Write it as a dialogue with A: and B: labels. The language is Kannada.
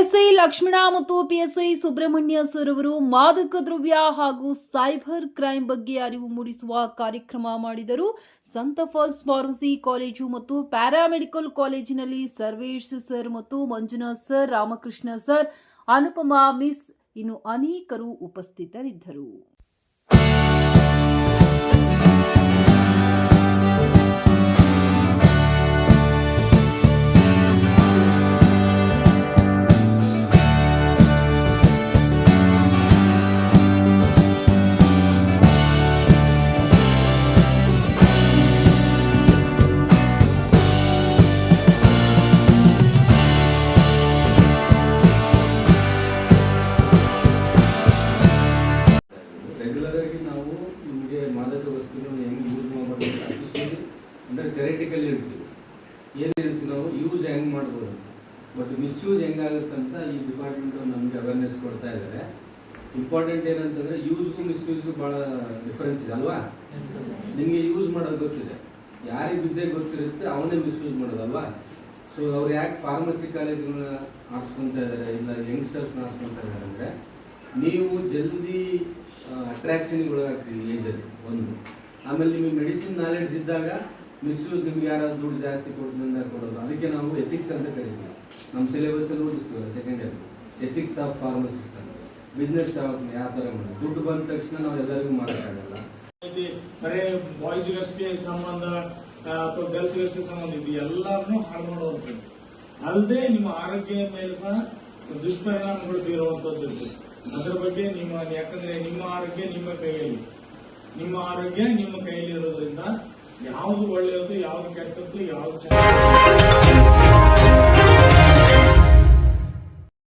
A: ಲಕ್ಷ್ಮಣ ಮತ್ತು ಪಿಎಸ್ಐ ಸುಬ್ರಹ್ಮಣ್ಯ ಸರ್ ಅವರು ಮಾದಕ ದ್ರವ್ಯ ಹಾಗೂ ಸೈಬರ್ ಕ್ರೈಮ್ ಬಗ್ಗೆ ಅರಿವು ಮೂಡಿಸುವ ಕಾರ್ಯಕ್ರಮ ಮಾಡಿದರು. ಸಂತ ಫಾಲ್ಸ್ ಫಾರ್ಮಸಿ ಕಾಲೇಜು ಮತ್ತು ಪ್ಯಾರಾಮೆಡಿಕಲ್ ಕಾಲೇಜಿನಲ್ಲಿ ಸರ್ವೇಶ್ ಸರ್ ಮತ್ತು Manjunath sir, Ramakrishna sir, Anupama miss, ಇನ್ನು ಅನೇಕರು ಉಪಸ್ಥಿತರಿದ್ದರು.
B: ಆಗಿ ನಾವು ನಿಮಗೆ ಮಾದಕ ವಸ್ತುಗಳನ್ನು ಹೆಂಗೆ ಯೂಸ್ ಮಾಡಬಾರ್ದು ಅಫಿಷಿಯಲಿ ಅಂದರೆ ಥೆರೆಟಿಕಲ್ ಇರ್ತೀವಿ. ಏನು ಹೇಳ್ತೀವಿ ನಾವು ಯೂಸ್ ಹೆಂಗೆ ಮಾಡ್ಬೋದು. ಬಟ್ ಮಿಸ್ಯೂಸ್ ಹೆಂಗಾಗುತ್ತೆ ಅಂತ ಈ ಡಿಪಾರ್ಟ್ಮೆಂಟ್ ನಮಗೆ ಅವೇರ್ನೆಸ್ ಕೊಡ್ತಾ ಇದ್ದಾರೆ. ಇಂಪಾರ್ಟೆಂಟ್ ಏನಂತಂದರೆ ಯೂಸ್ಗೂ ಮಿಸ್ಯೂಸ್ಗೂ ಭಾಳ ಡಿಫ್ರೆನ್ಸ್ ಇದೆ ಅಲ್ವಾ? ನಿಮಗೆ ಯೂಸ್ ಮಾಡೋದು ಗೊತ್ತಿದೆ. ಯಾರಿಗೆ ವಿದ್ಯೆ ಗೊತ್ತಿರುತ್ತೆ ಅವನೇ ಮಿಸ್ಯೂಸ್ ಮಾಡೋದಲ್ವಾ ಸೊ ಅವ್ರು ಯಾಕೆ ಫಾರ್ಮಸಿ ಕಾಲೇಜ್ಗಳನ್ನ ಆರಿಸ್ಕೊತಾ ಇದ್ದಾರೆ ಇಲ್ಲ ಯಂಗ್ಸ್ಟರ್ಸ್ನ ಆರಿಸ್ಕೊತಾ ಇದ್ದಾರೆ ಅಂದರೆ ನೀವು ಜಲ್ದಿ ಅಟ್ರಾಕ್ಷನ್ಗೆ ಒಳಗಾಗ್ತೀವಿ ಏಜಲ್ಲಿ ಒಂದು. ಆಮೇಲೆ ನಿಮಗೆ ಮೆಡಿಸಿನ್ ನಾಲೆಡ್ಜ್ ಇದ್ದಾಗ ಮಿಸ್ಯೂಸ್ ನಿಮ್ಗೆ ಯಾರಾದ್ರು ದುಡ್ಡು ಜಾಸ್ತಿ ಕೊಡೋದ್ರಿಂದ ಕೊಡೋದು. ಅದಕ್ಕೆ ನಾವು ಎಥಿಕ್ಸ್ ಅಂತ ಕರಿತೀವಿ. ನಮ್ಮ ಸಿಲೆಬಸ್ಸಲ್ಲಿ ಓದಿಸ್ತೀವಿ second year ethics of pharmacist ಅಂತ. ಬಿಸ್ನೆಸ್ ಯಾವ ಥರ ಮಾಡೋದು? ದುಡ್ಡು ಬಂದ ತಕ್ಷಣ ನಾವು ಎಲ್ಲರಿಗೂ ಮಾಡೋಕ್ಕಾಗಲ್ಲ
C: ಬಾಯ್ಸ್ ಬಾಯ್ಸ್ಗಷ್ಟೇ ಸಂಬಂಧ ಅಥವಾ ಗರ್ಲ್ಸ್ಗಷ್ಟೇ ಸಂಬಂಧ ಇದು ಎಲ್ಲರನ್ನೂ ಹಾಳು ಮಾಡುವಂಥದ್ದು. ಅಲ್ಲದೆ ನಿಮ್ಮ ಆರೋಗ್ಯ ಮೇಲೆ ಸಹ ದುಷ್ಪರಿಣಾಮಗಳು ಬೀರುವಂಥದ್ದು ಇರ್ತದೆ ಅದ್ರ ಬಗ್ಗೆ ನಿಮ್ಮ, ಯಾಕಂದ್ರೆ ನಿಮ್ಮ ಆರೋಗ್ಯ ನಿಮ್ಮ ಕೈಯಲ್ಲಿ. ನಿಮ್ಮ ಆರೋಗ್ಯ ನಿಮ್ಮ ಕೈಯಲ್ಲಿ ಇರೋದ್ರಿಂದ ಯಾವ್ದು ಒಳ್ಳೆಯದು, ಯಾವ್ದು ಕೆಟ್ಟದ್ದು, ಯಾವ್ದು